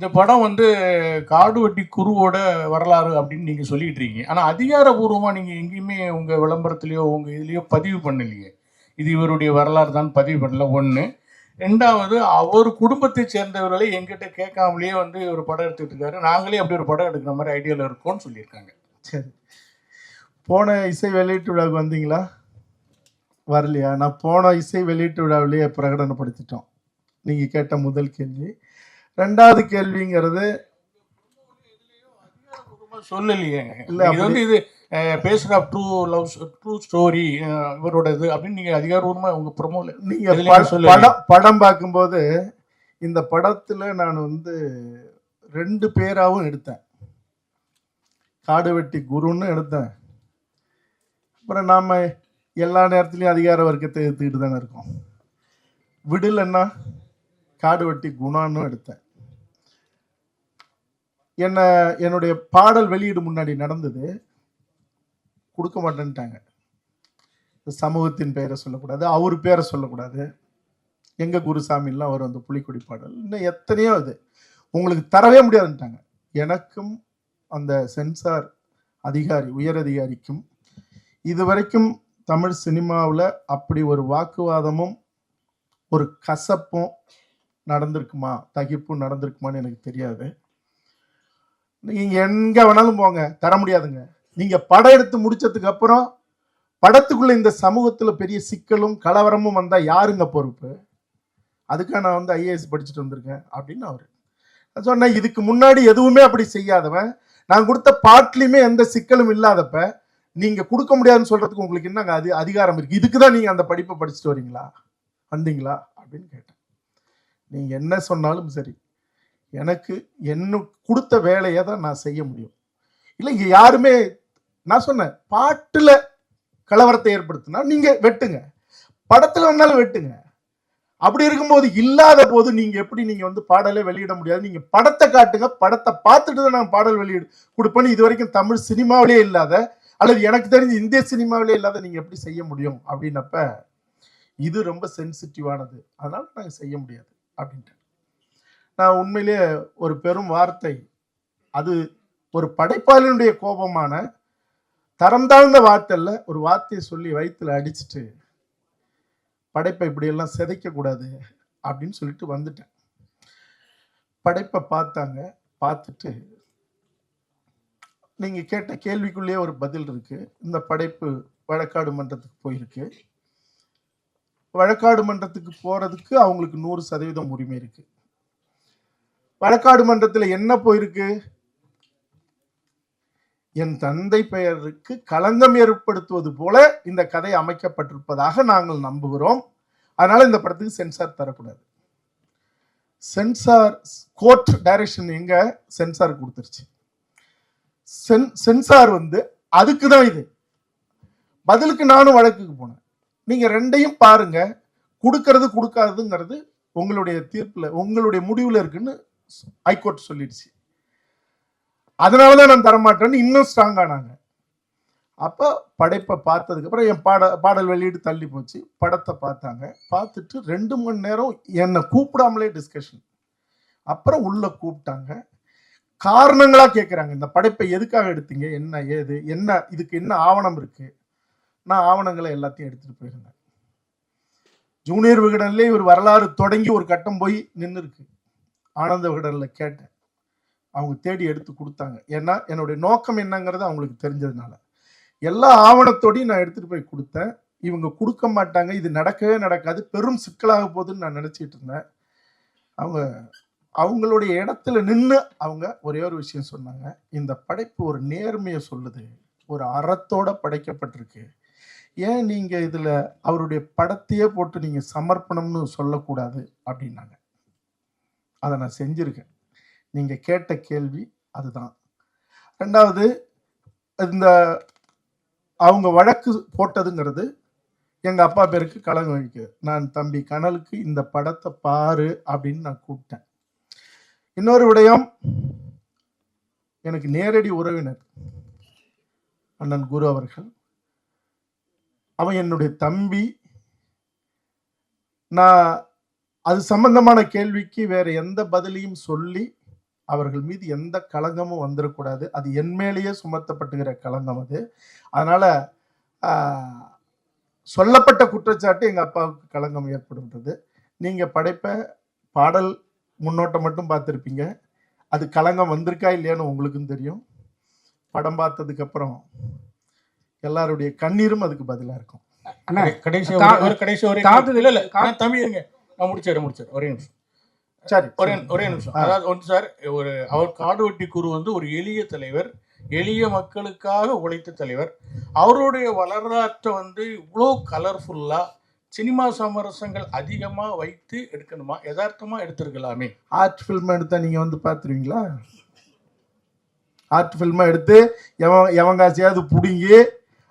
இந்த படம் வந்து காடு வட்டி குருவோட வரலாறு அப்படின்னு நீங்கள் சொல்லிட்டு இருக்கீங்க. ஆனால் அதிகாரபூர்வமாக நீங்கள் எங்கேயுமே உங்கள் விளம்பரத்துலையோ உங்கள் இதுலேயோ பதிவு பண்ணலையே. இது இவருடைய வரலாறு தான் பதிவு பண்ணல. ஒன்று ரெண்டாவது அவர் குடும்பத்தை சேர்ந்தவர்களை எங்கிட்ட கேட்காமலேயே வந்து ஒரு படம் எடுத்துட்டு இருக்காரு. நாங்களே அப்படி ஒரு படம் எடுக்கிற மாதிரி ஐடியாவில் இருக்கோம்னு சொல்லியிருக்காங்க. சரி. போன இசை வெளியீட்டு விழாவுக்கு வந்தீங்களா? வரலையா? நான் போன இசை வெளியீட்டு விழாவிலேயே பிரகடனப்படுத்திட்டோம். நீங்கள் கேட்ட முதல் கேள்வி ரெண்டாவது கேள்விங்கிறது சொல்லலையே. இல்ல, இது வந்து இது பேசுற ட்ரூ லவ் ட்ரூ ஸ்டோரி இவரோட இது அப்படின்னு நீங்க அதிகாரபூர்வமா உங்க ப்ரொமோல நீங்கள். படம் படம் பார்க்கும்போது இந்த படத்தில் நான் வந்து ரெண்டு பேராகவும் எடுத்தேன். காடு வெட்டி குருன்னு எடுத்தேன். அப்புறம் நாம் எல்லா நேரத்துலையும் அதிகார வர்க்கத்தை எடுத்துக்கிட்டு தானே இருக்கோம். விடலைன்னா காடு வெட்டி குணான்னு எடுத்தேன். என்ன என்னுடைய பாடல் வெளியீடு முன்னாடி நடந்தது. கொடுக்க மாட்டேன்ட்டாங்க. சமூகத்தின் பெயரை சொல்லக்கூடாது அவர் பேரை சொல்லக்கூடாது. எங்கள் குருசாமிலாம் அவர் அந்த புலிக்கொடி பாடல். இன்னும் எத்தனையோ இது. உங்களுக்கு தரவே முடியாதுன்ட்டாங்க. எனக்கும் அந்த சென்சார் அதிகாரி உயர் அதிகாரிக்கும் இதுவரைக்கும் தமிழ் சினிமாவில் அப்படி ஒரு வாக்குவாதமும் ஒரு கசப்பும் நடந்திருக்குமா? தகிப்பும் நடந்திருக்குமான்னு எனக்கு தெரியாது. நீங்கள் எங்கே வேணாலும் போங்க தர முடியாதுங்க. நீங்கள் படம் எடுத்து முடிச்சதுக்கு அப்புறம் படத்துக்குள்ள இந்த சமூகத்தில் பெரிய சிக்கலும் கலவரமும் வந்தால் யாருங்க பொறுப்பு? அதுக்காக நான் வந்து ஐஏஎஸ் படிச்சுட்டு வந்திருக்கேன் அப்படின்னு அவர். நான் சொன்னேன் இதுக்கு முன்னாடி எதுவுமே அப்படி செய்யாதவன். நான் கொடுத்த பாட்டிலையுமே எந்த சிக்கலும் இல்லாதப்ப நீங்கள் கொடுக்க முடியாதுன்னு சொல்கிறதுக்கு உங்களுக்கு என்னங்க அது அதிகாரம் இருக்குது இதுக்கு தான் நீங்கள் அந்த படிப்பை படிச்சுட்டு வரீங்களா? வந்தீங்களா? அப்படின்னு கேட்டேன். நீங்கள் என்ன சொன்னாலும் சரி. எனக்கு என்ன கொடுத்த வேலையை தான் நான் செய்ய முடியும். இல்லை இங்கே யாருமே நான் சொன்னேன் பாட்டில் கலவரத்தை ஏற்படுத்தினா நீங்கள் வெட்டுங்க. படத்தில் வேணாலும் வெட்டுங்க. அப்படி இருக்கும்போது இல்லாத போது நீங்க எப்படி நீங்க வந்து பாடலே வெளியிட முடியாது? நீங்க படத்தை காட்டுங்க படத்தை பார்த்துட்டு தான் நான் பாடல் வெளியிடு கொடுப்பேன்னு இது வரைக்கும் தமிழ் சினிமாவிலே இல்லாத அல்லது எனக்கு தெரிஞ்சு இந்திய சினிமாவிலே இல்லாத நீங்க எப்படி செய்ய முடியும் அப்படின்னப்ப இது ரொம்ப சென்சிட்டிவானது அதனால நாங்கள் செய்ய முடியாது. அப்படின்ட்டு. நான் உண்மையிலேயே ஒரு பெரும் வார்த்தை. அது ஒரு படைப்பாளினுடைய கோபமான தரம் தாழ்ந்த வார்த்தையில் ஒரு வார்த்தையை சொல்லி வயிற்றுல அடிச்சுட்டு படைப்பை இப்படியெல்லாம் சிதைக்கக்கூடாது அப்படின்னு சொல்லிட்டு வந்துட்டேன். படைப்பை பார்த்தாங்க. பார்த்துட்டு நீங்கள் கேட்ட கேள்விக்குள்ளேயே ஒரு பதில் இருக்கு. இந்த படைப்பு வழக்காடு மன்றத்துக்கு போயிருக்கு. வழக்காடு மன்றத்துக்கு போறதுக்கு அவங்களுக்கு நூறு சதவீதம் உரிமை இருக்கு. வழக்காடு மன்றத்தில் என்ன போயிருக்கு? என் தந்தை பெயருக்கு களங்கம் ஏற்படுத்துவது போல இந்த கதை அமைக்கப்பட்டிருப்பதாக நாங்கள் நம்புகிறோம். அதனால இந்த படத்துக்கு சென்சார் தரக்கூடாது. சென்சார் கோர்ட் டைரக்ஷன் எங்க? சென்சார் கொடுத்துருச்சு. சென் சென்சார் வந்து அதுக்கு தான் இது. பதிலுக்கு நானும் வழக்குக்கு போனேன். நீங்க ரெண்டையும் பாருங்க. கொடுக்கறது கொடுக்காததுங்கிறது உங்களுடைய தீர்ப்புல உங்களுடைய முடிவுல இருக்குன்னு ஹைகோர்ட் சொல்லிடுச்சு. அதனாலதான் நான் தரமாட்டேன்னு இன்னும் ஸ்ட்ராங் ஆனாங்க. அப்போ படைப்பை பார்த்ததுக்கு அப்புறம் என் பாட பாடல் வெளியீடு தள்ளி போச்சு. படத்தை பார்த்தாங்க. பார்த்துட்டு ரெண்டு மணி நேரம் என்னை கூப்பிடாமலே டிஸ்கஷன் அப்புறம் உள்ள கூப்பிட்டாங்க. காரணங்களாக கேட்குறாங்க இந்த படைப்பை எதுக்காக எடுத்தீங்க? என்ன ஏது? என்ன இதுக்கு என்ன ஆவணம் இருக்குது நான் ஆவணங்களை எல்லாத்தையும் எடுத்துட்டு போயிருந்தேன். ஜூனியர் விகடன்லே ஒரு வரலாறு தொடங்கி ஒரு கட்டம் போய் நின்று இருக்கு ஆனந்த விகடனில் கேட்டேன். அவங்க தேடி எடுத்து கொடுத்தாங்க. ஏன்னா என்னுடைய நோக்கம் என்னங்கிறது அவங்களுக்கு தெரிஞ்சதுனால. எல்லா ஆவணத்தோடையும் நான் எடுத்துட்டு போய் கொடுத்தேன். இவங்க கொடுக்க மாட்டாங்க. இது நடக்கவே நடக்காது. பெரும் சிக்கலாக போகுதுன்னு நான் நினச்சிட்டு இருந்தேன். அவங்க அவங்களுடைய இடத்துல நின்று அவங்க ஒரே ஒரு விஷயம் சொன்னாங்க. இந்த படைப்பு ஒரு நேர்மையை சொல்லுது. ஒரு அறத்தோட படைக்கப்பட்டிருக்கு. ஏன் நீங்கள் இதில் அவருடைய படத்தையே போட்டு நீங்கள் சமர்ப்பணம்னு சொல்லக்கூடாது அப்படின்னாங்க. அதை நான் செஞ்சுருக்கேன். நீங்கள் கேட்ட கேள்வி அதுதான். ரெண்டாவது இந்த அவங்க வழக்கு போட்டதுங்கிறது எங்கள் அப்பா பேருக்கு கலங்க வைக்க நான் தம்பி கனலுக்கு இந்த படத்தை பாரு அப்படின்னு நான் கூப்பிட்டேன். இன்னொரு விடயம் எனக்கு நேரடி உறவினர் அண்ணன் குரு அவர்கள் அவன் என்னுடைய தம்பி. நான் அது சம்பந்தமான கேள்விக்கு வேற எந்த பதிலையும் சொல்லி அவர்கள் மீது எந்த களங்கமும் வந்துடக்கூடாது அது என் மேலேயே சுமத்தப்பட்டுகிற களங்கம் அது. அதனால சொல்லப்பட்ட குற்றச்சாட்டு எங்கள் அப்பாவுக்கு களங்கம் ஏற்படுகிறது நீங்கள் படைப்ப பாடல் முன்னோட்டம் மட்டும் பார்த்துருப்பீங்க. அது களங்கம் வந்திருக்கா இல்லையான்னு உங்களுக்கும் தெரியும். படம் பார்த்ததுக்கு அப்புறம் எல்லாருடைய கண்ணீரும் அதுக்கு பதிலா இருக்கும். அண்ணா கடைசி ஒரு கடைசி ஒரே காது- இல்ல இல்ல. தமிழுங்க நான் முடிச்சாரு முடிச்சாரு ஒரே நிமிஷம். சரி ஒரே ஒரே நிமிஷம். அதாவது ஒன்று சார் ஒரு அவர் காடுவெட்டி குரு வந்து ஒரு எளிய தலைவர் எளிய மக்களுக்காக உழைத்த தலைவர். அவருடைய வரலாற்றை வந்து இவ்வளோ கலர்ஃபுல்லா சினிமா சமரசங்கள் அதிகமா வைத்து எடுக்கணுமா? யதார்த்தமா எடுத்திருக்கலாமே. ஆர்ட் ஃபில்ம் எடுத்தா நீங்க வந்து பார்த்துருவீங்களா? ஆர்ட் ஃபில்மை எடுத்து எவன் எவன் காசையாவது பிடுங்கி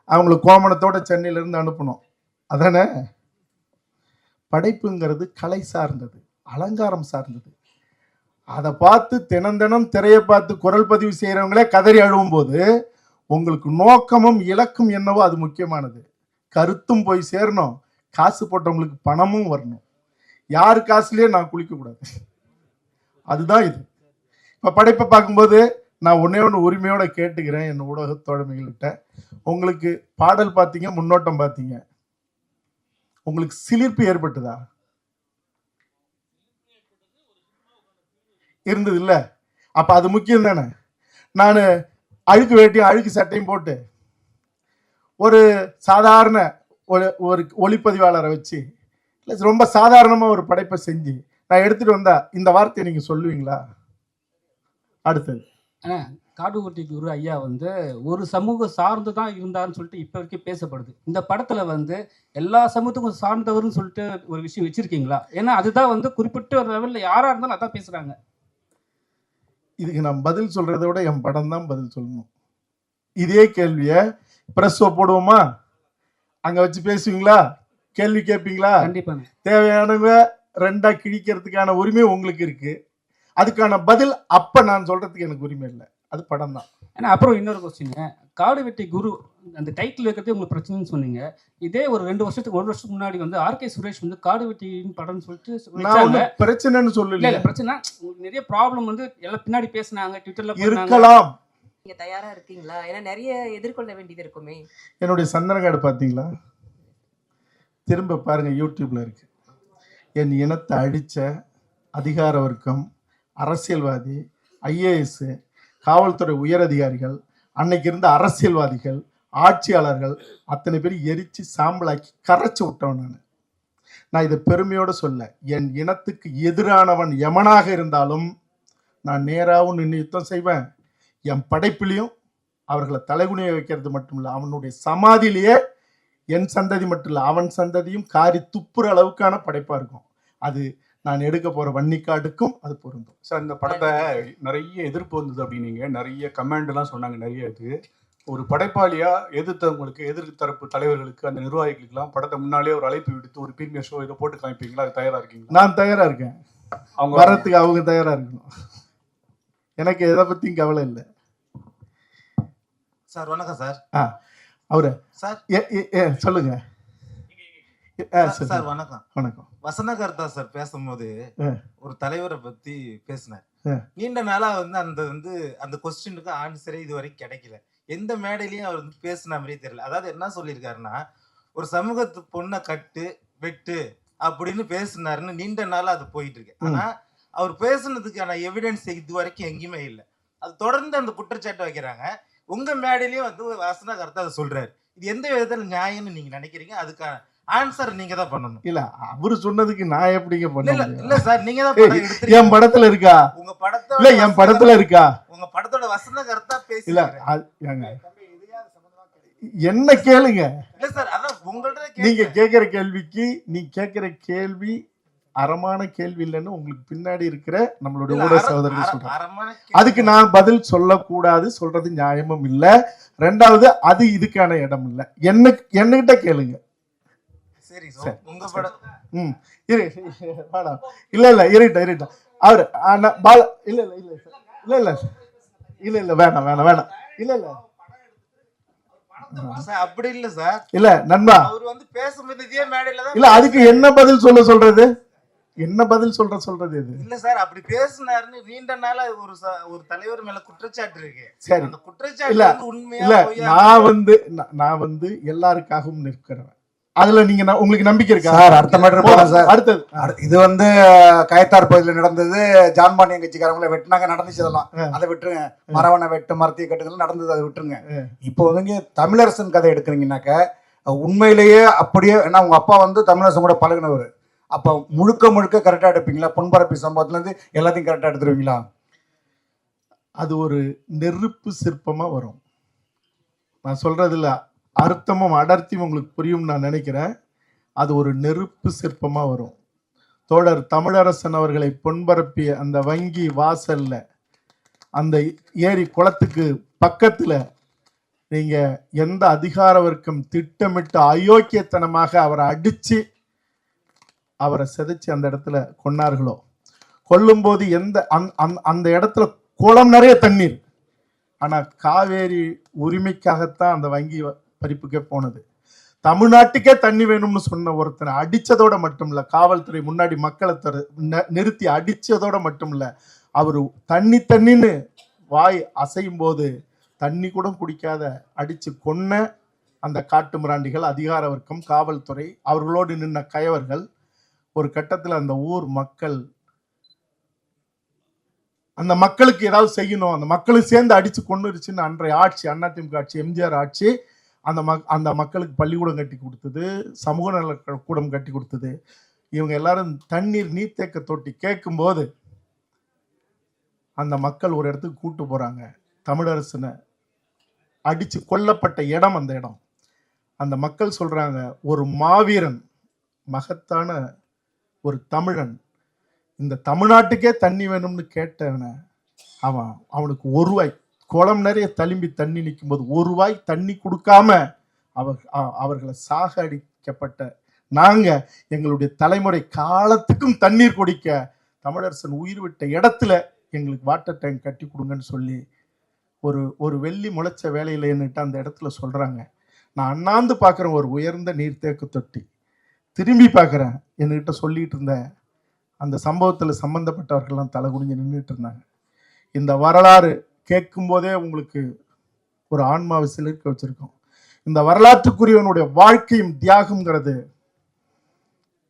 அவங்கள கோமணத்தோட சென்னையில இருந்து அனுப்பணும். அதானே? படைப்புங்கிறது கலை சார்ந்தது அலங்காரம் சார்ந்தது. அதை பார்த்து தினம் தினம் திரையை பார்த்து குரல் பதிவு செய்கிறவங்களே கதறி அழுவும் போது உங்களுக்கு நோக்கமும் இலக்கும் என்னவோ அது முக்கியமானது. கருத்தும் போய் சேரணும் காசு போட்டவங்களுக்கு பணமும் வரணும். யார் காசுலயே நான் குளிக்கக்கூடாது அதுதான் இது. இப்போ படைப்பை பார்க்கும்போது நான் ஒன்னே ஒன்று உரிமையோட கேட்டுக்கிறேன் என் ஊடக தோழமைகள்கிட்ட. உங்களுக்கு பாடல் பார்த்தீங்க முன்னோட்டம் பார்த்தீங்க. உங்களுக்கு சிலிர்ப்பு ஏற்பட்டுதா? இருந்தது இல்ல அப்ப அது முக்கியம் தானே? நான் அழுக்கு வேட்டியும் அழுக்கு சட்டையும் போட்டு ஒரு சாதாரண ஒரு ஒரு ஒளிப்பதிவாளரை வச்சு இல்லை ரொம்ப சாதாரணமாக ஒரு படைப்பை செஞ்சு நான் எடுத்துட்டு வந்தா இந்த வார்த்தையை நீங்கள் சொல்லுவீங்களா? அடுத்தது. காடுகுட்டி குரு ஐயா வந்து ஒரு சமூகம் சார்ந்து தான் இருந்தாருன்னு சொல்லிட்டு இப்போ வரைக்கும் பேசப்படுது. இந்த படத்துல வந்து எல்லா சமூகத்துக்கும் சார்ந்தவர்னு சொல்லிட்டு ஒரு விஷயம் வச்சிருக்கீங்களா? ஏன்னா அதுதான் வந்து குறிப்பிட்ட ஒரு லெவல்ல யாரா இருந்தாலும் அதான் பேசுறாங்க. இதுக்கு நான் பதில் சொல்றதை விட என் படம் தான் பதில் சொல்லணும். இதே கேள்வியை பிரஸ்ஸோ போடுவோமா? அங்க வச்சு பேசுவீங்களா? கேள்வி கேட்பீங்களா? கண்டிப்பாங்க. தேவையானவங்க ரெண்டா கிழிக்கிறதுக்கான உரிமை உங்களுக்கு இருக்கு. அதுக்கான பதில் அப்ப நான் சொல்றதுக்கு எனக்கு உரிமை இல்லை. அது படம் தான் ஏன்னா அப்புறம் இன்னொரு கொஸ்டின் காடு வெட்டி குரு அந்த டைட்டில் வைக்கிறதே உங்களுக்கு பிரச்சனைன்னு சொன்னீங்க. இதே ஒரு ரெண்டு வருஷத்துக்கு ஒரு வருஷத்துக்கு முன்னாடி வந்து ஆர்கே சுரேஷ் வந்து காடு வெட்டின்னு படம்னு சொல்லிட்டு பிரச்சனைன்னு இல்ல சொல்லல. இல்ல பிரச்சனை. உங்களுக்கு நிறைய ப்ராப்ளம் வந்து எல்லாம் பின்னாடி பேசுனாங்க ட்விட்டர்ல பண்ணாங்க. இருக்கலாம். நீங்க தயாரா இருக்கீங்களா? ஏன்னா நிறைய எதிர்கொள்ள வேண்டியது இருக்குமே. என்னுடைய சந்தனக்காடு பார்த்தீங்களா? திரும்ப பாருங்க யூடியூப்ல இருக்கு. என் இனத்தை அழிச்ச அதிகார வர்க்கம் அரசியல்வாதி ஐஏஎஸ் காவல்துறை உயர் அதிகாரிகள் அன்னைக்கு இருந்த அரசியல்வாதிகள் ஆட்சியாளர்கள் அத்தனை பேர் எரிச்சு சாம்பலாக்கி கரைச்சி விட்டவன் நான். நான் இதை பெருமையோடு சொல்ல என் இனத்துக்கு எதிரானவன் எமனாக இருந்தாலும் நான் நேராகவும் நின்று யுத்தம் செய்வேன். என் படைப்பிலையும் அவர்களை தலைகுனிய வைக்கிறது மட்டும் இல்லை அவனுடைய சமாதியிலேயே என் சந்ததி மட்டும் இல்லை அவன் சந்ததியும் காரி துப்புற அளவுக்கான படைப்பாக இருக்கும். அது நான் எடுக்க போற வன்னிக்காடுக்கும் அது பொருந்தும். சார் இந்த படத்தை நிறைய எதிர்ப்பு வந்தது அப்படின்னீங்க. நிறைய கமெண்ட் எல்லாம் சொன்னாங்க நிறைய இது. ஒரு படைப்பாளியா எதிர்த்தவங்களுக்கு எதிர் தரப்பு தலைவர்களுக்கு அந்த நிர்வாகிகளுக்கெல்லாம் படத்தை முன்னாலே ஒரு அழைப்பு விடுத்து ஒரு பிரீமியர் ஷோ இதை போட்டு காமிப்பீங்களா? அது தயாரா இருக்கீங்களா? நான் தயாரா இருக்கேன். அவங்க வரத்துக்கு அவங்க தயாரா இருக்கணும். எனக்கு எதை பத்தியும் கவலை இல்லை. சார் வணக்கம் சார். அவரு. சார். ஏ, ஏ, ஏ, சொல்லுங்க. ஆ, சார், வணக்கம். வணக்கம். வசனகர்த்தா சார் பேசும்போது. ஒரு தலைவரை பத்தி பேசினார். நீண்ட நாளா வந்து அந்த வந்து அந்த கொஸ்டினுக்கு ஆன்சரே இது வரைக்கும் கிடைக்கல. எந்த மேடையிலயும் அவர் வந்து பேசின மாதிரியே தெரியல. அதாவது என்ன சொல்லியிருக்காருன்னா ஒரு சமூகத்து பொண்ணை கட்டு வெட்டு அப்படின்னு பேசினாருன்னு நீண்ட நாளா அது போயிட்டு இருக்கு. ஆனா அவர் பேசுனதுக்கான எவிடன்ஸ் இது வரைக்கும் எங்கேயுமே இல்லை. அது தொடர்ந்து அந்த குற்றச்சாட்டு வைக்கிறாங்க. உங்க மேடையிலயும் வந்து வசனகர்த்தா அதை சொல்றாரு. இது எந்த விதத்துல நியாயம்னு நீங்க நினைக்கிறீங்க? அதுக்கான ஆன்சர் நீங்க தான் பண்ணணும். இல்ல அவரு சொன்னதுக்கு நான் எப்படிங்க இல்ல பண்ண இல்ல சார் நீங்க தான். என் படத்துல இருக்கா? உங்க படத்தோட இல்ல என் படத்துல இருக்கா? உங்க படத்தோட வசன கருத்தா பேசி இல்ல என்ன கேளுங்க. இல்ல சார் அதான் உங்கள்ட்ட நீங்க கேக்குற கேள்விக்கு நீ கேக்குற கேள்வி அறமான கேள்வி இல்லைன்னு உங்களுக்கு பின்னாடி இருக்கிற நம்மளுடைய ஊடக சகோதரர்கள் சொல்றாங்க. அதுக்கு நான் பதில் சொல்லக்கூடாது சொல்றது நியாயமும் இல்ல. ரெண்டாவது அது இதுக்கான இடம் இல்ல என்ன என்கிட்ட கேளுங்க சரி சரி, உங்க படம் ம் இரு வேணாம் இல்ல இல்ல இருட்டா இருட்டா. அவரு ஆனா, பால இல்ல இல்ல இல்ல. இல்ல இல்ல இல்ல இல்ல வேணாம் வேணாம் வேணாம். இல்ல இல்ல. அப்படி இல்ல சார் இல்ல நண்பா. அவர் வந்து பேசும்போது இதே மேடையில இல்ல அதுக்கு என்ன பதில் சொல்ல சொல்றது? என்ன பதில் சொல்ற சொல்றது இது? இல்ல சார் அப்படி பேசினாருன்னு நீண்ட நாளா ஒரு ஒரு தலைவர் மேல குற்றச்சாட்டு இருக்கு. சரி. அந்த குற்றச்சாட்டு உண்மையா இல்ல? நான் வந்து நான் வந்து எல்லாருக்காகவும் நிற்கிறேன் அதுல நீங்க உங்களுக்கு நம்பிக்கை இருக்கா? சார் அடுத்த மேட்டர் போகலாம் சார். அடுத்தது. அடுத்து- இது வந்து கயத்தார் பகுதியில் நடந்தது ஜான்பாண்டியன் கட்சிக்காரங்களை வெட்டினாங்க நடந்துச்சு இதெல்லாம். அதை விட்டுருங்க. மரவணை வெட்டு மரத்திய கட்டுகள் நடந்தது அதை விட்டுருங்க. இப்போ வந்து தமிழரசன் கதை எடுக்கிறீங்கன்னாக்க உண்மையிலேயே அப்படியே ஏன்னா உங்க அப்பா வந்து தமிழரசன் கூட பழகினவர். அப்போ முழுக்க முழுக்க கரெக்டாக எடுப்பீங்களா? பொன்பரப்பி சம்பவத்துலேருந்து எல்லாத்தையும் கரெக்டாக எடுத்துருவீங்களா? அது ஒரு நெருப்பு சிற்பமா வரும். நான் சொல்றதுல அர்த்தமும் அடர்த்தியும் உங்களுக்கு புரியும் நான் நினைக்கிறேன். அது ஒரு நெருப்பு சிற்பமாக வரும். தோழர் தமிழரசன் அவர்களை பொன்பரப்பிய அந்த வங்கி வாசல்ல அந்த ஏரி குளத்துக்கு பக்கத்தில் நீங்கள் எந்த அதிகார வர்க்கம் திட்டமிட்டு அயோக்கியத்தனமாக அவரை அடித்து அவரை செதைச்சு அந்த இடத்துல கொன்னார்களோ? கொல்லும்போது எந்த அந் அந் அந்த இடத்துல குளம் நிறைய தண்ணீர். ஆனால் காவேரி உரிமைக்காகத்தான் அந்த வங்கி வ- பறிப்புக்கே போனது. தமிழ்நாட்டுக்கே தண்ணி வேணும்னு சொன்ன ஒருத்தனை அடிச்சதோட மட்டும் இல்ல காவல்துறை முன்னாடி மக்களை தரு ந- நிறுத்தி அடிச்சதோட மட்டும் இல்ல அவர் தண்ணி தண்ணின்னு வாய் அசையும் போது தண்ணி கூட குடிக்காத அடிச்சு கொன்ன அந்த காட்டு மிராண்டிகள் அதிகார வர்க்கம் காவல்துறை அவர்களோடு நின்ன கயவர்கள் ஒரு கட்டத்தில் அந்த ஊர் மக்கள் அந்த மக்களுக்கு ஏதாவது செய்யணும் அந்த மக்களும் சேர்ந்து அடிச்சு கொண்டுருச்சுன்னு அன்றைய ஆட்சி அதிமுக ஆட்சி எம்ஜிஆர் ஆட்சி அந்த மக் அந்த மக்களுக்கு பள்ளிக்கூடம் கட்டி கொடுத்தது சமூக நல கூடம் கட்டி கொடுத்தது. இவங்க எல்லாரும் தண்ணீர் நீர்த்தேக்க தொட்டி கேட்கும்போது அந்த மக்கள் ஒரு இடத்துக்கு கூட்டு போகிறாங்க தமிழரசனை அடித்து கொல்லப்பட்ட இடம் அந்த இடம். அந்த மக்கள் சொல்கிறாங்க ஒரு மாவீரன் மகத்தான ஒரு தமிழன் இந்த தமிழ்நாட்டுக்கே தண்ணி வேணும்னு கேட்டவனை அவன் அவனுக்கு ஒருவாய் குளம் நிறைய தழும்பி தண்ணி நிற்கும்போது ஒரு வாய் தண்ணி கொடுக்காம அவர் அ- அவர்களை சாகடிக்கப்பட்ட நாங்க எங்களுடைய தலைமுறை காலத்துக்கும் தண்ணீர் குடிக்க தமிழரசன் உயிர் விட்ட இடத்துல எங்களுக்கு வாட்டர் டேங்க் கட்டி கொடுங்கன்னு சொல்லி ஒரு ஒரு வெள்ளி முளைச்ச வேலையில் என்னட்டு அந்த இடத்துல சொல்கிறாங்க நான் அண்ணாந்து பார்க்குறேன் ஒரு உயர்ந்த நீர்த்தேக்க தொட்டி. திரும்பி பார்க்குறேன் என்கிட்ட சொல்லிட்டு இருந்த அந்த சம்பவத்தில் சம்பந்தப்பட்டவர்கள்லாம் தலை குனிஞ்சு நின்றுட்டு இருந்தாங்க. இந்த வரலாறு கேட்கும்போதே உங்களுக்கு ஒரு ஆன்மாவை சிலிர்க்க வச்சிருக்கோம். இந்த வரலாற்றுக்குரியவனுடைய வாழ்க்கையும் தியாகம்ங்கிறது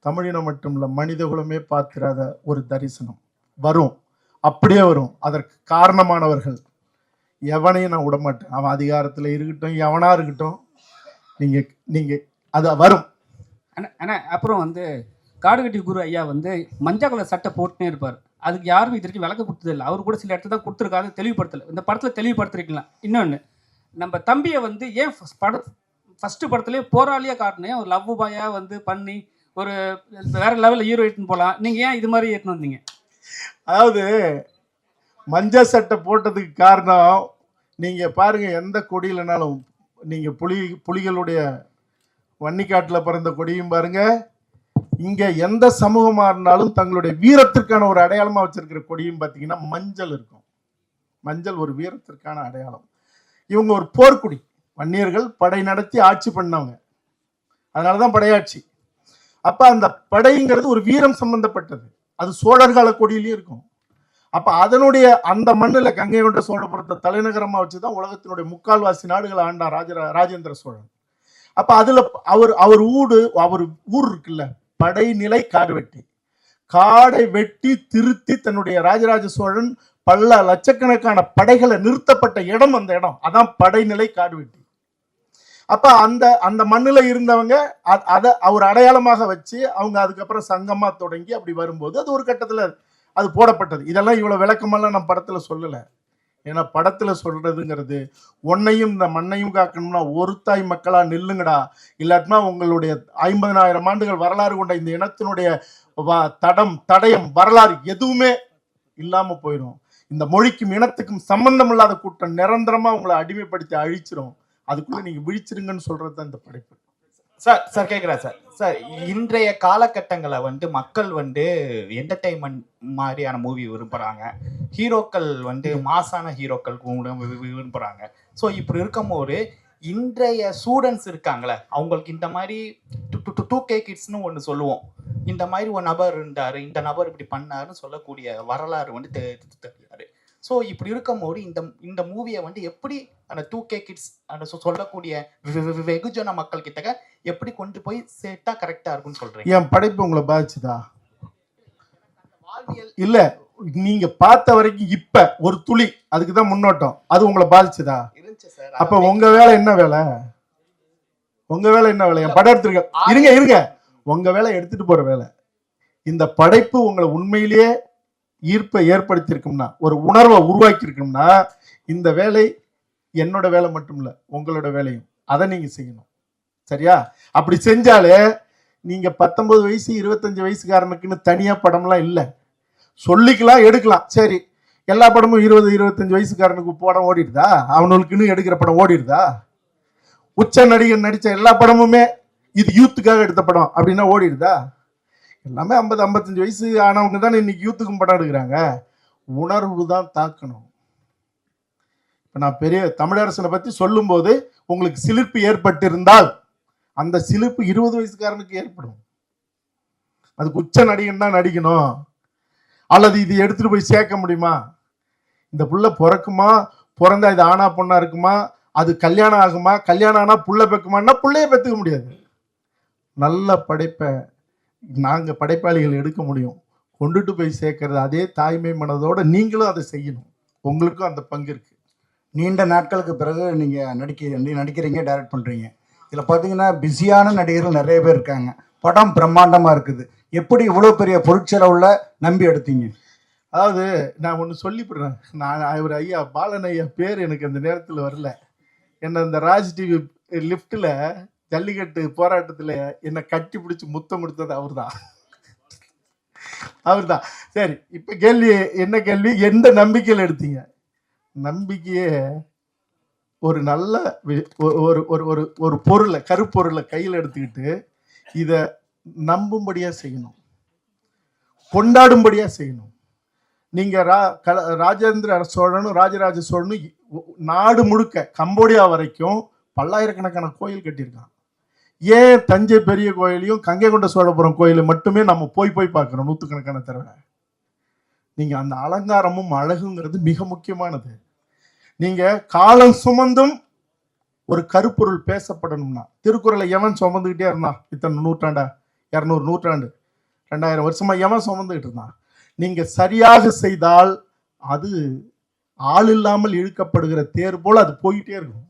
தமிழினம் மட்டும் இல்லை மனிதகுலமே பார்த்திராத ஒரு தரிசனம். வரும். அப்படியே வரும். அதற்கு காரணமானவர்கள் எவனையும் நான் விடமாட்டேன் அவன் அதிகாரத்தில் இருக்கட்டும் எவனா இருக்கட்டும் நீங்கள் நீங்கள் அது வரும். ஆனால் ஆனா அப்புறம் வந்து காடுகட்டி குரு ஐயா வந்து மஞ்சள் கலர் சட்டை போட்டுனே இருப்பார். அதுக்கு யாரும் இது வரைக்கும் விளக்க கொடுத்தது இல்லை. அவர் கூட சில இடத்துல தான் கொடுத்துருக்காரு. தெளிவுபடுத்தல. இந்த படத்தில் தெளிவுபடுத்திருக்கலாம் இன்னொன்று நம்ம தம்பியை வந்து ஏன் first பட ஃபஸ்ட்டு படத்துலேயே போராளியாக காட்டினேன். ஒரு லவ் பாயாக வந்து பண்ணி ஒரு வேற லெவலில் ஹீரோ எடுத்துன்னு போகலாம் நீங்கள் ஏன் இது மாதிரி எடுத்துன்னு வந்தீங்க? அதாவது மஞ்சள் சட்டை போட்டதுக்கு காரணம் நீங்கள் பாருங்கள் எந்த கொடியிலனாலும் நீங்கள் புலி புலிகளுடைய வன்னிக்காட்டில் பிறந்த கொடியும் பாருங்கள் இங்க எந்த சமூகமா இருந்தாலும் தங்களுடைய வீரத்திற்கான ஒரு அடையாளமா வச்சிருக்கிற கொடியும் பாத்தீங்கன்னா மஞ்சள் இருக்கும். மஞ்சள் ஒரு வீரத்திற்கான அடையாளம். இவங்க ஒரு போர்க்குடி. வன்னியர்கள் படை நடத்தி ஆட்சி பண்ணவங்க. அதனாலதான் படையாட்சி. அப்ப அந்த படைங்கிறது ஒரு வீரம் சம்பந்தப்பட்டது. அது சோழர் கால கொடியிலயும் இருக்கும். அப்ப அதனுடைய அந்த மண்ணில் கங்கை கொண்ட சோழபுரத்தை தலைநகரமா வச்சுதான் உலகத்தினுடைய முக்கால்வாசி நாடுகளை ஆண்டான் ராஜரா ராஜேந்திர சோழன். அப்ப அதுல அவர் அவர் ஊடு அவர் ஊர் இருக்குல்ல படைநிலை காடு வெட்டி. காடை வெட்டி திருத்தி தன்னுடைய ராஜராஜ சோழன் பல லட்சக்கணக்கான படைகளை நிறுத்தப்பட்ட இடம் அந்த இடம். அதான் படைநிலை காடு வெட்டி. அப்ப அந்த அந்த மண்ணில் இருந்தவங்க அதை அவர் அடையாளமாக வச்சு அவங்க அதுக்கப்புறம் சங்கமா தொடங்கி அப்படி வரும்போது அது ஒரு கட்டத்தில் அது போடப்பட்டது. இதெல்லாம் இவ்வளவு விளக்கமெல்லாம் நான் படத்துல சொல்லலை. ஏன்னா படத்துல சொல்றதுங்கிறது உன்னையும் இந்த மண்ணையும் காக்கணும்னா ஒரு தாய் மக்களா நில்லுங்கடா. இல்லாட்டினா உங்களுடைய ஐம்பதனாயிரம் ஆண்டுகள் வரலாறு கொண்ட இந்த இனத்தினுடைய தடம் தடயம் வரலாறு எதுவுமே இல்லாம போயிடும். இந்த மொழிக்கும் இனத்துக்கும் சம்பந்தம் இல்லாத கூட்டம் நிரந்தரமா உங்களை அடிமைப்படுத்தி அழிச்சிரும். அதுக்குள்ள நீங்க விழிச்சிருங்கன்னு சொல்றது தான் இந்த படைப்பு. சார் சார் கேட்குறேன் சார். சார் இன்றைய காலகட்டங்களை வந்து மக்கள் வந்து என்டர்டைன்மெண்ட் மாதிரியான மூவி விரும்புகிறாங்க ஹீரோக்கள் வந்து மாசான ஹீரோக்கள் கூட விரும்புகிறாங்க ஸோ இப்படி இருக்கும்போது இன்றைய ஸ்டூடெண்ட்ஸ் இருக்காங்களே அவங்களுக்கு இந்த மாதிரி டூ கே கிட்ஸ்னு ஒன்று சொல்லுவோம். இந்த மாதிரி ஒரு நபர் இருந்தாரு இந்த நபர் இப்படி பண்ணாருன்னு சொல்லக்கூடிய வரலாறு வந்து தெ- தெ- தெரியாது ஸோ இப்படி இருக்கும்போது இந்த இந்த மூவியை வந்து எப்படி அந்த டூ கே கிட்ஸ் அந்த சொல்லக்கூடிய வெகுஜன மக்கள் கிட்ட எப்படி கொண்டு போய் சேர்த்தா கரெக்டா இருக்கும்னு சொல்றீங்க? என் படைப்பு உங்களை பாதிச்சுதா? இல்ல நீங்க பார்த்த வரைக்கும் இப்ப ஒரு துளி அதுக்கு தான் முன்னோட்டம். அது உங்களை பாதிச்சுதா? அப்ப உங்க வேலை என்ன வேலை? உங்க வேலை என்ன வேலை? என் படம் எடுத்துருக்க இருங்க இருங்க. உங்க வேலை எடுத்துட்டு போற வேலை. இந்த படைப்பு உங்களை உண்மையிலேயே ஈர்ப்பை ஏற்படுத்தியிருக்கும்னா ஒரு உணர்வை உருவாக்கியிருக்கோம்னா இந்த வேலை என்னோட வேலை மட்டும் இல்லை உங்களோட வேலையும். அதை நீங்கள் செய்யணும். சரியா? அப்படி செஞ்சாலே நீங்கள் பத்தொன்பது வயசு இருபத்தஞ்சி வயசுக்காரனுக்குன்னு தனியாக படம்லாம் இல்லை. சொல்லிக்கலாம் எடுக்கலாம். சரி எல்லா படமும் இருபது இருபத்தஞ்சி வயசுக்காரனுக்கு படம் ஓடிடுதா? அவனுக்குன்னு எடுக்கிற படம் ஓடிடுதா? உச்ச நடிகர் நடித்த எல்லா படமுமே இது யூத்துக்காக எடுத்த படம் அப்படின்னா ஓடிடுதா? எல்லாமே ஐம்பது ஐம்பத்தஞ்சு வயசு ஆனவங்க தானே இன்னைக்கு யூத்துக்கும் படம் எடுக்கிறாங்க. உணர்வு தான் தாக்கணும். இப்போ நான் பெரிய தமிழரசனை பற்றி சொல்லும்போது உங்களுக்கு சிலிர்ப்பு ஏற்பட்டிருந்தால் அந்த சிலிர்ப்பு இருபது வயசுக்காரனுக்கு ஏற்படும். அதுக்கு உச்ச நடிகன் தான் நடிக்கணும். அல்லது இது எடுத்துட்டு போய் சேர்க்க முடியுமா? இந்த புள்ள பிறக்குமா? பிறந்தா இது ஆனா பொண்ணா இருக்குமா? அது கல்யாணம் ஆகுமா? கல்யாணம் ஆனா புள்ள பெக்குமான்னா புள்ளைய பெத்துக்க முடியாது. நல்ல படைப்பை நாங்கள் படைப்பாளிகள் எடுக்க முடியும். கொண்டுட்டு போய் சேர்க்கறது அதே தாய்மை மனதோட நீங்களும் அதை செய்யணும். உங்களுக்கும் அந்த பங்கு இருக்கு. நீண்ட நாட்களுக்கு பிறகு நீங்கள் நடிக்க நீ நடிக்கிறீங்க டைரக்ட் பண்ணுறீங்க இதில் பார்த்தீங்கன்னா பிஸியான நடிகர்கள் நிறைய பேர் இருக்காங்க. படம் பிரம்மாண்டமாக இருக்குது. எப்படி இவ்வளோ பெரிய பொருட்செலவுல நம்பி எடுத்தீங்க? அதாவது நான் ஒன்று சொல்லிவிடுறேன். நான் அவர் ஐயா பாலன் ஐயா பேர் எனக்கு அந்த நேரத்தில் வரல. என்ன இந்த ராஜ் டிவி லிஃப்ட்டில் ஜல்லிக்கட்டு போராட்டத்தில் என்னை கட்டி பிடிச்சி முத்தம் கொடுத்தது அவர்தான். அவர்தான். சரி இப்போ கேள்வி என்ன கேள்வி? எந்த நம்பிக்கையில் எடுத்தீங்க? நம்பிக்கையே ஒரு நல்ல ஒரு ஒரு ஒரு ஒரு பொருளை கருப்பொருளை கையில் எடுத்துக்கிட்டு இதை நம்பும்படியாக செய்யணும். கொண்டாடும்படியாக செய்யணும். நீங்கள் ரா கல ராஜேந்திர சோழனும் ராஜராஜ சோழனும் நாடு முழுக்க கம்போடியா வரைக்கும் பல்லாயிரக்கணக்கான கோயில் கட்டியிருக்கான் ஏன் தஞ்சை பெரிய கோயிலையும் கங்கை கொண்ட சோழபுரம் கோயிலை மட்டுமே நம்ம போய் போய் பார்க்குறோம்? நூற்றுக்கணக்கான தடவை. நீங்கள் அந்த அலங்காரமும் அழகுங்கிறது மிக முக்கியமானது. நீங்கள் காலம் சுமந்தும் ஒரு கருப்பொருள் பேசப்படணும்னா திருக்குறளை எவன் சுமந்துக்கிட்டே இருந்தான்? இத்தனை நூற்றாண்டா? இரநூறு நூற்றாண்டு. ரெண்டாயிரம் வருஷமா எவன் சுமந்துக்கிட்டு இருந்தான்? நீங்கள் சரியாக செய்தால் அது ஆள் இல்லாமல் இழுக்கப்படுகிற தேர் போல் அது போயிட்டே இருக்கும்.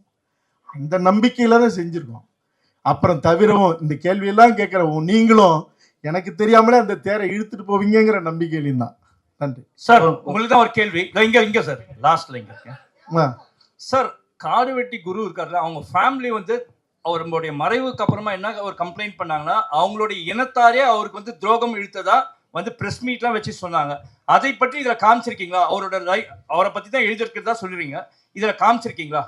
அந்த நம்பிக்கையில் தான் செஞ்சுருக்கோம். அப்புறம் தவிரவும் இந்த கேள்வியெல்லாம் கேட்குறவும் நீங்களும் எனக்கு தெரியாமலே அந்த தேரை இழுத்துட்டு போவீங்கங்கிற நம்பிக்கையிலையும் தான். நன்றி. சார். உங்களுக்கு தான் ஒரு கேள்வி. இங்க இங்க சார். லாஸ்ட்ல இங்க சார் காடு வெட்டி குரு இருக்கார்ல அவங்க ஃபேமிலி வந்து அவருடைய மறைவுக்கு அப்புறமா என்ன ஒரு கம்ப்ளைண்ட் பண்ணாங்கன்னா அவங்களுடைய இனத்தாரே அவருக்கு வந்து துரோகம் இழுத்ததா வந்து பிரஸ் மீட்லாம் வச்சு சொன்னாங்க. அதை பற்றி இதுல காமிச்சிருக்கீங்களா? அவரோட ரை- அவரை பத்தி தான் எழுதியிருக்கிறதா சொல்றீங்க. இதுல காமிச்சிருக்கீங்களா?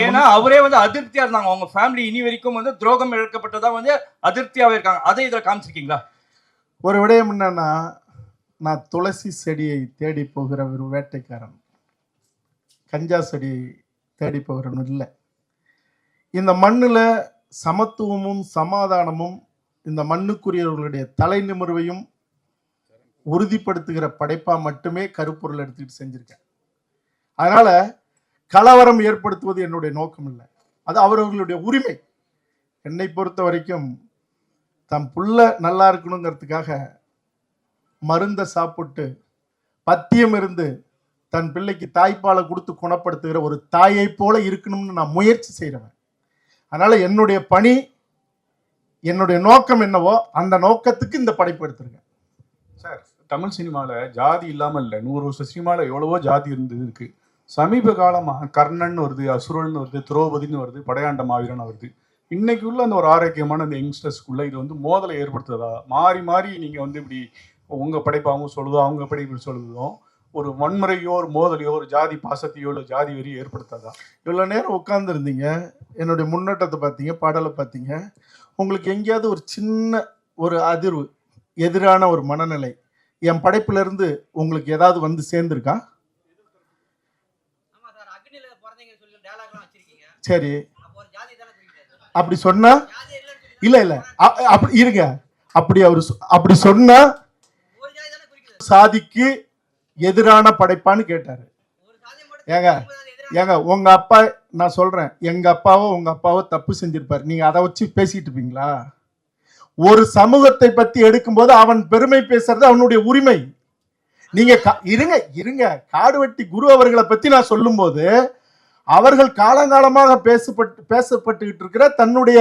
ஏன்னா அவரே வந்து அதிருப்தியா இருந்தாங்க. அவங்க ஃபேமிலி இனி வரைக்கும் வந்து துரோகம் இழக்கப்பட்டதா வந்து அதிருப்தியாவே இருக்காங்க. அதை இதுல காமிச்சிருக்கீங்களா? ஒரு விடயம் என்னன்னா நான் துளசி செடியை தேடி போகிற ஒரு வேட்டைக்காரன். கஞ்சா செடி தேடி போகிறவன் இல்லை. இந்த மண்ணில் சமத்துவமும் சமாதானமும் இந்த மண்ணுக்குரியவர்களுடைய தலை நிமிர்வையும் உறுதிப்படுத்துகிற படைப்பா மட்டுமே கருப்பொருள் எடுத்துக்கிட்டு செஞ்சிருக்கேன். அதனால கலவரம் ஏற்படுத்துவது என்னுடைய நோக்கம் இல்லை அது அவரவர்களுடைய உரிமை. என்னை பொறுத்த வரைக்கும் தம் புள்ள நல்லா இருக்கணுங்கிறதுக்காக மருந்தை சாப்பிட்டு பத்தியம் இருந்து தன் பிள்ளைக்கு தாய்ப்பாலை கொடுத்து குணப்படுத்துகிற ஒரு தாயை போல இருக்கணும்னு நான் முயற்சி செய்கிறவன் அதனால் என்னுடைய பணி என்னுடைய நோக்கம் என்னவோ அந்த நோக்கத்துக்கு இந்த படைப்பு எடுத்திருக்கேன். சார் தமிழ் சினிமாவில் ஜாதி இல்லாமல் இல்லை நூறு வருஷம் சினிமாவில் எவ்வளவோ ஜாதி இருந்தது இருக்குது சமீப காலமாக கர்ணன் வருது அசுரன் வருது திரௌபதின்னு வருது படையாண்ட மாவீரன் வருது. இன்னைக்கு உள்ள அந்த ஒரு ஆரோக்கியமான அந்த யங்ஸ்டர்ஸ்க்குள்ள இது வந்து மோதலை ஏற்படுத்துதா? மாறி மாறி நீங்கள் வந்து இப்படி உங்கள் படைப்பாகவும் சொல்லுதோ அவங்க படைப்பு சொல்லுதோ ஒரு வன்முறையோ ஒரு மோதலையோ ஒரு ஜாதி பாசத்தையோ இல்லை ஜாதி வெறியோ ஏற்படுத்தாதா? இவ்வளோ நேரம் உட்காந்துருந்தீங்க என்னுடைய முன்னோட்டத்தை பார்த்தீங்க பாடலை பார்த்தீங்க. உங்களுக்கு எங்கேயாவது ஒரு சின்ன ஒரு அதிர்வு எதிரான ஒரு மனநிலை என் படைப்பிலிருந்து உங்களுக்கு ஏதாவது வந்து சேர்ந்துருக்கா? சரி. அப்படி சொன்னா இல்ல இல்ல. அப்படி இருங்க. அப்படி அவர் சொ- அப்படி சொன்னா சாதிக்கு எதிரான படைப்பான்னு கேட்டாரு. ஏங்க, ஏங்க உங்க அப்பா நான் சொல்றேன். எங்க அப்பாவோ உங்க அப்பாவோ தப்பு செஞ்சிருப்பாரு. நீங்க அதை வச்சு பேசிட்டு இருப்பீங்களா? ஒரு சமூகத்தை பத்தி எடுக்கும்போது அவன் பெருமை பேசுறது அவனுடைய உரிமை. நீங்க இருங்க இருங்க. காடுவெட்டி குரு அவர்களை பத்தி நான் சொல்லும்போது அவர்கள் காலங்காலமாக பேசப்பட்டு பேசப்பட்டுக்கிட்டு இருக்கிற தன்னுடைய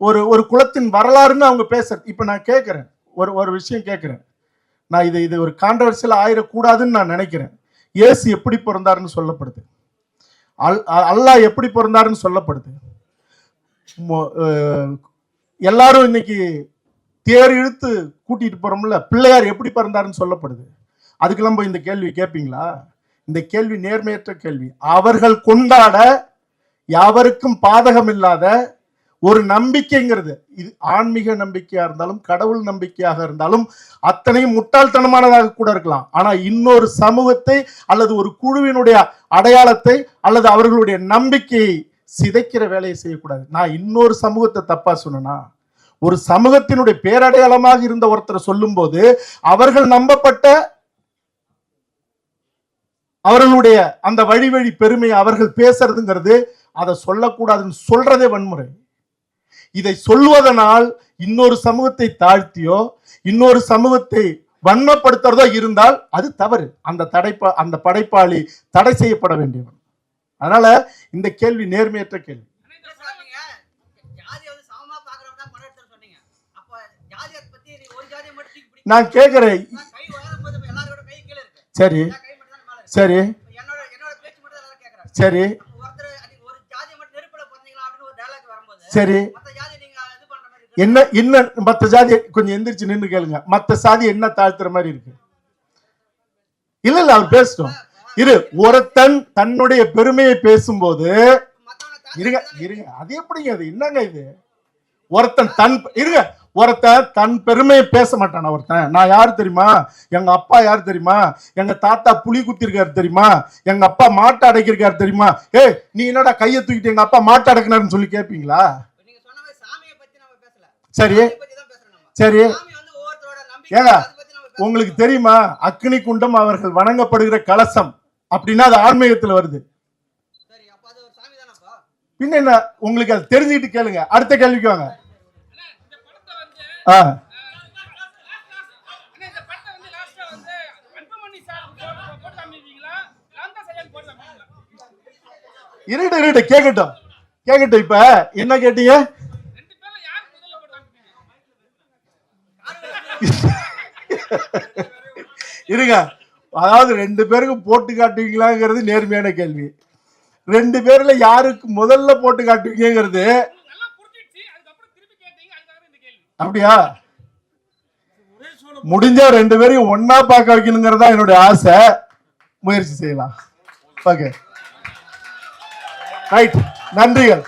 ஒரு ஒரு குலத்தின் வரலாறுன்னு அவங்க பேச இப்போ நான் கேட்குறேன் ஒரு ஒரு விஷயம் கேட்குறேன் நான் இது இது ஒரு கான்ட்ரவர்சியல் ஆயிடக்கூடாதுன்னு நான் நினைக்கிறேன். இயேசு எப்படி பிறந்தாருன்னு சொல்லப்படுது. அல் அ- அல்லாஹ் எப்படி பிறந்தாருன்னு சொல்லப்படுது. எல்லாரும் இன்னைக்கு தேர் இழுத்து கூட்டிகிட்டு போகிறோம்ல பிள்ளையார் எப்படி பிறந்தாருன்னு சொல்லப்படுது. அதுக்கெல்லாம் போய் இந்த கேள்வி கேட்பீங்களா இந்த கேள்வி நேர்மையற்ற கேள்வி. அவர்கள் கொண்டாட யாவருக்கும் பாதகம் இல்லாத ஒரு நம்பிக்கைங்கிறது. இது ஆன்மீக நம்பிக்கையா இருந்தாலும் கடவுள் நம்பிக்கையாக இருந்தாலும் அத்தனையும் முட்டாள்தனமானதாக கூட இருக்கலாம். ஆனா இன்னொரு சமூகத்தை அல்லது ஒரு குழுவினுடைய அடையாளத்தை அல்லது அவர்களுடைய நம்பிக்கையை சிதைக்கிற வேலையை செய்யக்கூடாது. நான் இன்னொரு சமூகத்தை தப்பா சொன்னா ஒரு சமூகத்தினுடைய பேரடையாளமாக இருந்த ஒருத்தரை சொல்லும்போது அவர்கள் நம்பப்பட்ட அவர்களுடைய அந்த வழி வழி பெருமையை அவர்கள் பேசுறதுங்கிறது அதை சொல்லக்கூடாதுன்னு சொல்றதே வன்முறை. இதை சொல்வதனால் இன்னொரு சமூகத்தை தாழ்த்தியோ இன்னொரு சமூகத்தை வன்மப்படுத்துறதோ இருந்தால் அது தவறு. அந்த தடைப்பா அந்த படைப்பாளி தடை செய்யப்பட வேண்டியவன். அதனால இந்த கேள்வி நேர்மையற்ற கேள்வி. நான் கேட்கிறேன். சரி. சரி. சரி. சரி. என்ன இன்னும் மத்த ஜாதி கொஞ்சம் எந்திரிச்சு நின்று கேளுங்க. மத்த சாதி என்ன தாழ்த்துற மாதிரி இருக்கு? இல்ல இல்ல அவர் பேசட்டும். இரு ஒருத்தன் தன்னுடைய பெருமையை பேசும்போது இருங்க இருங்க. அது எப்படிங்க அது? என்னங்க இது? ஒருத்தன் தன் இருங்க. ஒருத்தன் தன் பெருமையை பேச மாட்டானா ஒருத்தன். நான் யாரு தெரியுமா? எங்க அப்பா யார் தெரியுமா? எங்க தாத்தா புலி குத்திருக்காரு தெரியுமா? எங்க அப்பா மாட்டை அடைக்கிருக்காரு தெரியுமா? ஏய் நீ என்னடா கையை தூக்கிட்டு எங்க அப்பா மாட்டை அடக்கினாருன்னு சொல்லி கேட்பீங்களா சரி. சரி. ஏங்க, உங்களுக்கு தெரியுமா? அக்னி குண்டம் அவர்கள் வணங்கப்படுகிற கலசம். அப்படின்னா அது ஆன்மீகத்துல வருது. பின்ன என்ன? உங்களுக்கு அது தெரிஞ்சுக்கிட்டு கேளுங்க. அடுத்த கேள்விக்கு வாங்க. காமிப்பீங்களா? இருட்டு இருட்டு கேட்கட்டும் கேட்கட்டும் இப்ப. என்ன கேட்டீங்க? இருங்க. அதாவது ரெண்டு பேருக்கு போட்டு காட்டுவீங்களாங்கிறது நேர்மையான கேள்வி. ரெண்டு பேர்ல யாருக்கு முதல்ல போட்டு காட்டுவீங்கிறது நல்லா புரிஞ்சிடுச்சு அதுக்கப்புறம் திருப்பி கேட்டீங்க அதுக்காக இந்த கேள்வி அப்படியா? முடிஞ்சா ரெண்டு பேரையும் ஒன்னா பார்க்க வைக்கணுங்கிறது தான் என்னுடைய ஆசை. முயற்சி செய்யலாம். ஓகே ரைட் நன்றிகள்.